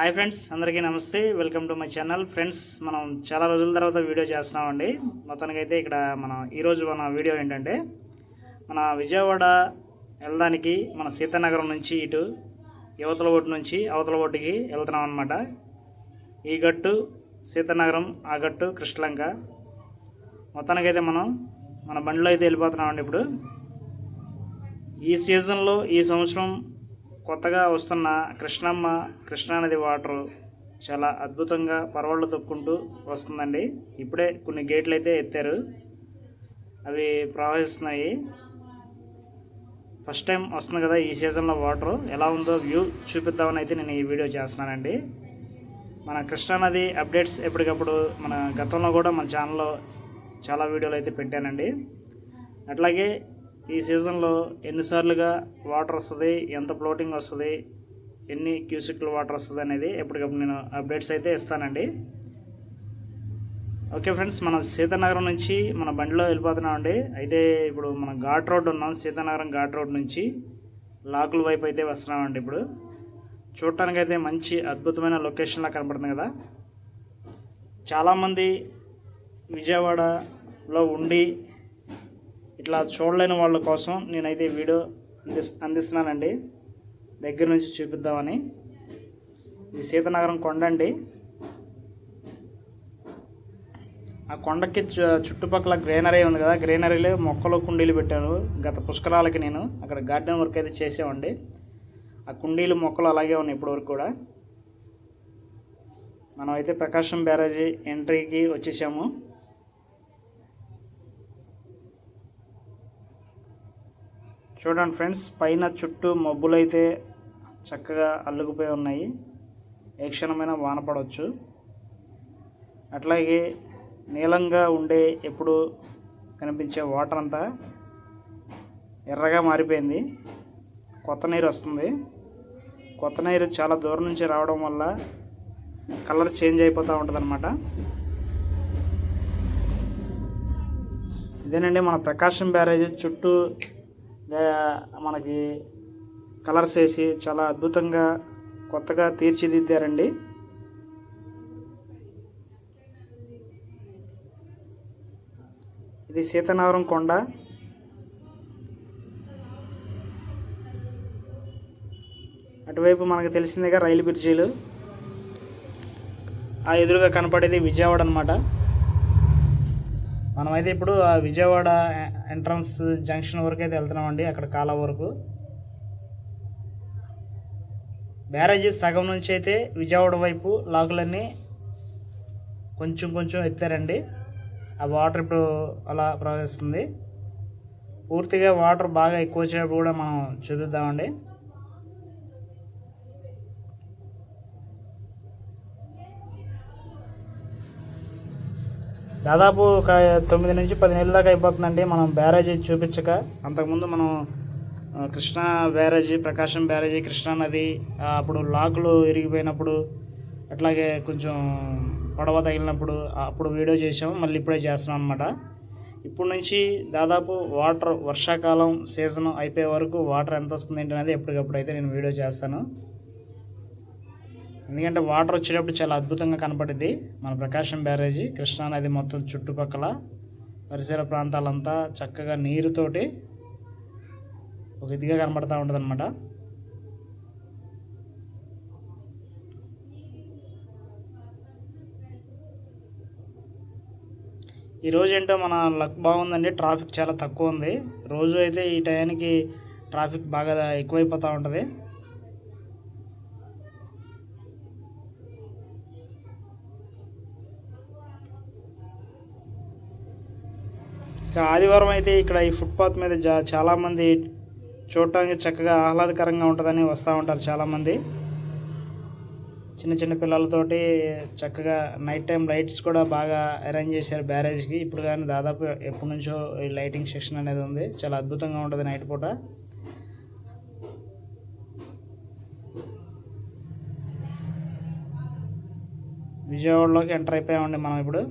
Hi friends అందరికీ నమస్తే. Welcome to my channel. Friends మనం చాలా రోజుల తర్వాత వీడియో చేస్తున్నామండి. మొత్తానికైతే ఇక్కడ మన ఈరోజు మన వీడియో ఏంటంటే మన విజయవాడ వెళ్ళడానికి మన సీతానగరం నుంచి ఇటు యువతల ఒడ్డు నుంచి అవతల ఒడ్డుకి వెళ్తున్నాం అనమాట ఈ గట్టు సీతానగరం ఆ గట్టు కృష్ణలంక. మొత్తానికైతే మనం మన బండిలో అయితే వెళ్ళిపోతున్నామండి ఇప్పుడు. ఈ సీజన్లో ఈ సంవత్సరం కొత్తగా వస్తున్న కృష్ణమ్మ కృష్ణానది వాటర్ చాలా అద్భుతంగా పరవళ్ళు తొక్కుంటూ వస్తుందండి. ఇప్పుడే కొన్ని గేట్లు అయితే ఎత్తారు. అవి ప్రవహిస్తున్నాయి. ఫస్ట్ టైం వస్తుంది కదా ఈ సీజన్లో వాటర్. ఎలా ఉందో వ్యూ చూపిద్దామని అయితే నేను ఈ వీడియో చేస్తున్నానండి. మన కృష్ణానది అప్డేట్స్ ఎప్పటికప్పుడు మన గతంలో కూడా మన ఛానల్లో చాలా వీడియోలు అయితే పెట్టానండి. అట్లాగే ఈ సీజన్లో ఎన్నిసార్లుగా వాటర్ వస్తుంది ఎంత ఫ్లోటింగ్ వస్తుంది ఎన్ని క్యూసిక్లు వాటర్ వస్తుంది అనేది ఎప్పటికప్పుడు నేను అప్డేట్స్ అయితే ఇస్తానండి. ఓకే ఫ్రెండ్స్ మనం సీతానగరం నుంచి మన బండిలో వెళ్ళిపోతున్నామండి. అయితే ఇప్పుడు మన ఘాట్ రోడ్ ఉన్నాం సీతానగరం ఘాట్ రోడ్ నుంచి లాకుల వైపు అయితే వస్తున్నామండి ఇప్పుడు. చూడటానికైతే మంచి అద్భుతమైన లొకేషన్లా కనపడుతుంది కదా. చాలామంది విజయవాడలో ఉండి ఇట్లా చూడలేని వాళ్ళ కోసం నేనైతే వీడియో అందిస్ అందిస్తున్నానండి. దగ్గర నుంచి చూపిద్దామని. ఇది సీతనగరం కొండ అండి. ఆ కొండకి చు- చుట్టుపక్కల గ్రీనరీ ఉంది కదా గ్రీనరీలో మొక్కలు కుండీలు పెట్టాను. గత పుష్కరాలకి నేను అక్కడ గార్డెన్ వర్క్ అయితే చేసామండి. ఆ కుండీలు మొక్కలు అలాగే ఉన్నాయి ఇప్పటివరకు కూడా. మనం అయితే ప్రకాశం బ్యారేజీ ఎంట్రీకి వచ్చేసాము. చూడండి ఫ్రెండ్స్ పైన చుట్టూ మబ్బులైతే చక్కగా అల్లుకుపోయి ఉన్నాయి. ఏ క్షణమైన వాన పడవచ్చు. అట్లాగే నీలంగా ఉండే ఎప్పుడు కనిపించే వాటర్ అంతా ఎర్రగా మారిపోయింది. కొత్త నీరు వస్తుంది. కొత్త నీరు చాలా దూరం నుంచి రావడం వల్ల కలర్ చేంజ్ అయిపోతూ ఉంటుంది ఇదేనండి మన ప్రకాశం బ్యారేజ్. చుట్టూ మనకి కలర్స్ వేసి చాలా అద్భుతంగా కొత్తగా తీర్చిదిద్దారండి. ఇది సీతనవరం కొండ. అటువైపు మనకు తెలిసిందిగా రైలు బ్రిడ్జీలు. ఆ ఎదురుగా కనపడేది విజయవాడ అనమాట మనమైతే ఇప్పుడు ఆ విజయవాడ ఎంట్రన్స్ జంక్షన్ వరకు అయితే వెళ్తున్నామండి అక్కడ కాలా వరకు. బ్యారేజీ సగం నుంచి అయితే విజయవాడ వైపు లాకులన్నీ కొంచెం కొంచెం ఎత్తారండి. ఆ వాటర్ ఇప్పుడు అలా ప్రవహిస్తుంది. పూర్తిగా వాటర్ బాగా ఎక్కువ వచ్చేటప్పుడు కూడా మనం చూపిద్దామండి. దాదాపు ఒక తొమ్మిది నుంచి పది నెలల దాకా అయిపోతుందండి. మనం బ్యారేజీ చూపించక అంతకుముందు మనం కృష్ణా బ్యారేజీ ప్రకాశం బ్యారేజీ కృష్ణా నది అప్పుడు లాకులు ఇరిగిపోయినప్పుడు అట్లాగే కొంచెం పొడవ తగిలినప్పుడు అప్పుడు వీడియో చేసాము మళ్ళీ ఇప్పుడే చేస్తున్నాం అనమాట ఇప్పుడు నుంచి దాదాపు వాటర్ వర్షాకాలం సీజన్ అయిపోయే వరకు వాటర్ ఎంత వస్తుంది ఏంటి అనేది ఎప్పటికప్పుడు అయితే నేను వీడియో చేస్తాను. ఎందుకంటే వాటర్ వచ్చేటప్పుడు చాలా అద్భుతంగా కనపడింది మన ప్రకాశం బ్యారేజీ కృష్ణా నది మొత్తం చుట్టుపక్కల పరిసర ప్రాంతాలంతా చక్కగా నీరుతోటి ఒక ఇదిగా కనబడతా ఉంటుంది అనమాట ఈరోజు ఏంటో మన లక్ బాగుందండి ట్రాఫిక్ చాలా తక్కువ ఉంది. రోజు అయితే ఈ టైంకి ట్రాఫిక్ బాగా ఎక్కువైపోతూ ఉంటుంది. ఇంకా ఆదివారం అయితే ఇక్కడ ఈ ఫుట్పాత్ మీద జా చాలామంది చూడటానికి చక్కగా ఆహ్లాదకరంగా ఉంటుందని వస్తూ ఉంటారు చాలామంది. చిన్న చిన్న పిల్లలతోటి చక్కగా నైట్ టైం లైట్స్ కూడా బాగా అరేంజ్ చేశారు బ్యారేజ్కి ఇప్పుడు కానీ దాదాపు ఎప్పటి నుంచో ఈ లైటింగ్ సెక్షన్ అనేది ఉంది. చాలా అద్భుతంగా ఉంటుంది నైట్ పూట. విజయవాడలోకి ఎంటర్ అయిపోయామండి మనం ఇప్పుడు.